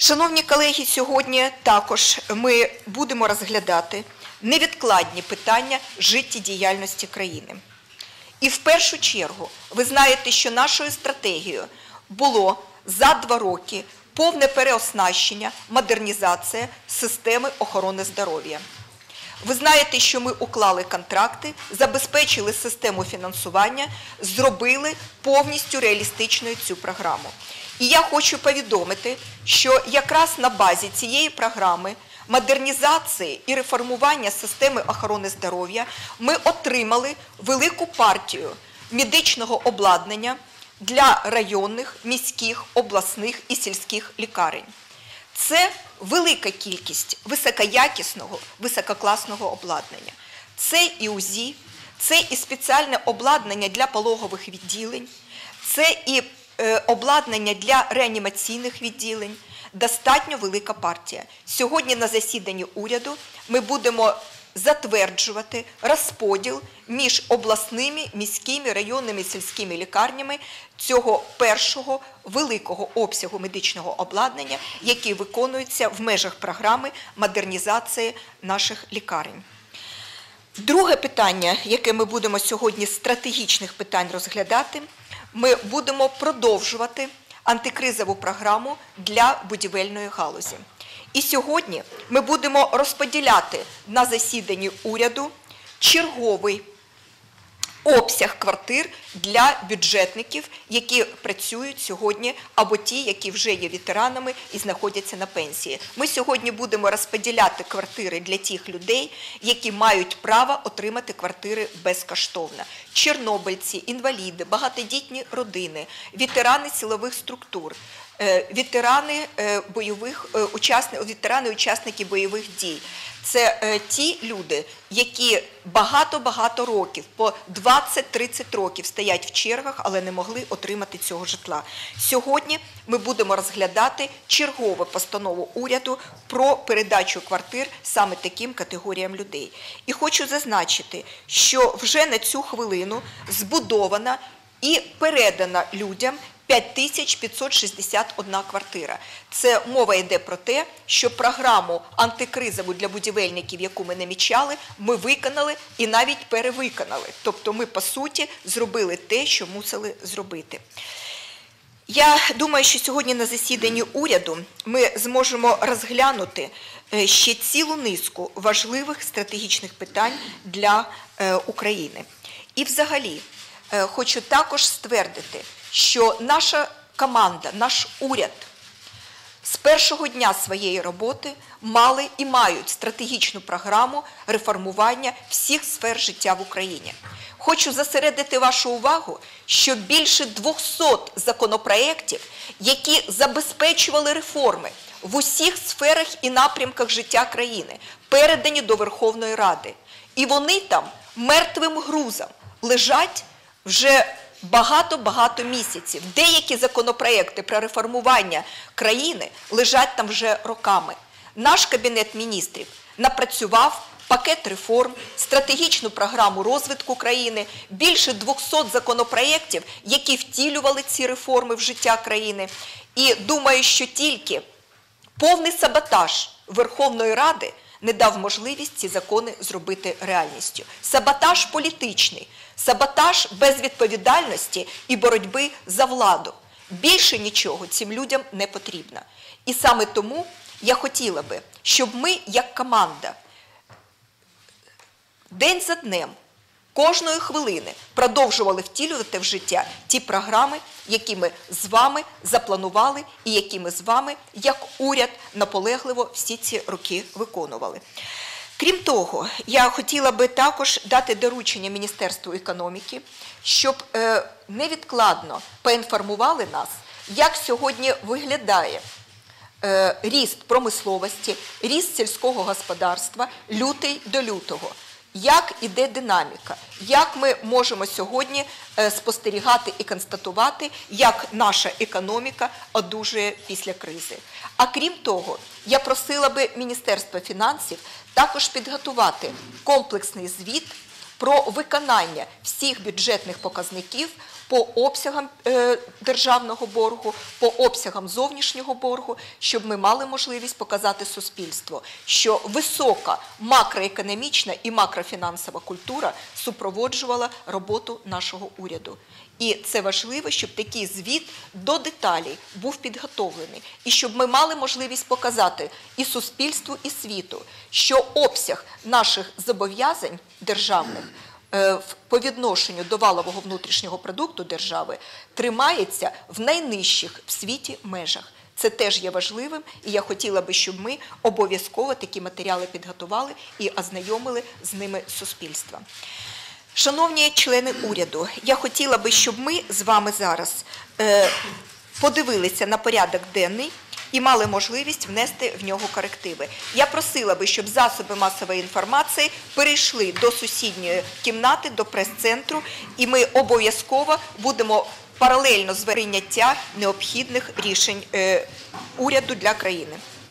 Шановні колеги, сьогодні також ми будемо розглядати невідкладні питання життєдіяльності країни. І в першу чергу ви знаєте, що нашою стратегією було за два роки повне переоснащення, модернізація системи охорони здоров'я. Ви знаєте, що ми уклали контракти, забезпечили систему фінансування, зробили повністю реалістичною цю програму. І я хочу повідомити, що якраз на базі цієї програми модернізації і реформування системи охорони здоров'я ми отримали велику партію медичного обладнання для районних, міських, обласних і сільських лікарень. Це велика кількість високоякісного, висококласного обладнання. Це і УЗІ, це і спеціальне обладнання для пологових відділень, це і е, обладнання для реанімаційних відділень. Достатньо велика партія. Сьогодні на засіданні уряду ми будемо затверджувати розподіл між обласними, міськими, районними сільськими лікарнями цього першого великого обсягу медичного обладнання, який виконується в межах програми модернізації наших лікарень. Друге питання, яке ми будемо сьогодні стратегічних питань розглядати, ми будемо продовжувати антикризову програму для будівельної галузі. І сьогодні ми будемо розподіляти на засіданні уряду черговий обсяг квартир для бюджетників, які працюють сьогодні, або ті, які вже є ветеранами і знаходяться на пенсії. Ми сьогодні будемо розподіляти квартири для тих людей, які мають право отримати квартири безкоштовно. Чорнобильці, інваліди, багатодітні родини, ветерани силових структур. Е, Ветерани е, бойових е, учасни- ветерани учасники бойових дій. Це ті люди, які багато-багато років, по 20-30 років стоять в чергах, але не могли отримати цього житла. Сьогодні ми будемо розглядати чергову постанову уряду про передачу квартир саме таким категоріям людей. І хочу зазначити, що вже на цю хвилину збудована і передана людям 5561 квартира. Це мова йде про те, що програму антикризову для будівельників, яку ми намічали, ми виконали і навіть перевиконали. Тобто ми, по суті, зробили те, що мусили зробити. Я думаю, що сьогодні на засіданні уряду ми зможемо розглянути е, ще цілу низку важливих стратегічних питань для е, України. І взагалі хочу також ствердити, що наша команда, наш уряд з першого дня своєї роботи мали і мають стратегічну програму реформування всіх сфер життя в Україні. Хочу зосередити вашу увагу, що більше 200 законопроєктів, які забезпечували реформи в усіх сферах і напрямках життя країни, передані до Верховної Ради. І вони там мертвим грузом лежать вже багато-багато місяців. Деякі законопроекти про реформування країни лежать там вже роками. Наш кабінет міністрів напрацював пакет реформ, стратегічну програму розвитку країни, більше 200 законопроєктів, які втілювали ці реформи в життя країни. І думаю, що тільки повний саботаж Верховної Ради не дав можливість ці закони зробити реальністю. Саботаж політичний, саботаж безвідповідальності і боротьби за владу. Більше нічого цим людям не потрібно. І саме тому я хотіла би, щоб ми, як команда, день за днем, кожної хвилини продовжували втілювати в життя ті програми, які ми з вами запланували і які ми з вами, як уряд, наполегливо всі ці роки виконували. Крім того, я хотіла би також дати доручення Міністерству економіки, щоб е, невідкладно поінформували нас, як сьогодні виглядає е, ріст промисловості, ріст сільського господарства лютий до лютого. Як іде динаміка, як ми можемо сьогодні е, спостерігати і констатувати, як наша економіка одужує після кризи. А крім того, я просила би Міністерство фінансів також підготувати комплексний звіт про виконання всіх бюджетних показників по обсягам е, державного боргу, по обсягам зовнішнього боргу, щоб ми мали можливість показати суспільству, що висока макроекономічна і макрофінансова культура супроводжувала роботу нашого уряду. І це важливо, щоб такий звіт до деталей був підготовлений, і щоб ми мали можливість показати і суспільству, і світу, що обсяг наших зобов'язань державних е, по відношенню до валового внутрішнього продукту держави тримається в найнижчих в світі межах. Це теж є важливим, і я хотіла би, щоб ми обов'язково такі матеріали підготували і ознайомили з ними суспільство. Шановні члени уряду, я хотіла би, щоб ми з вами зараз е, подивилися на порядок денний і мали можливість внести в нього корективи. Я просила би, щоб засоби масової інформації перейшли до сусідньої кімнати, до прес-центру, і ми обов'язково будемо паралельно з прийняття необхідних рішень е, уряду для країни.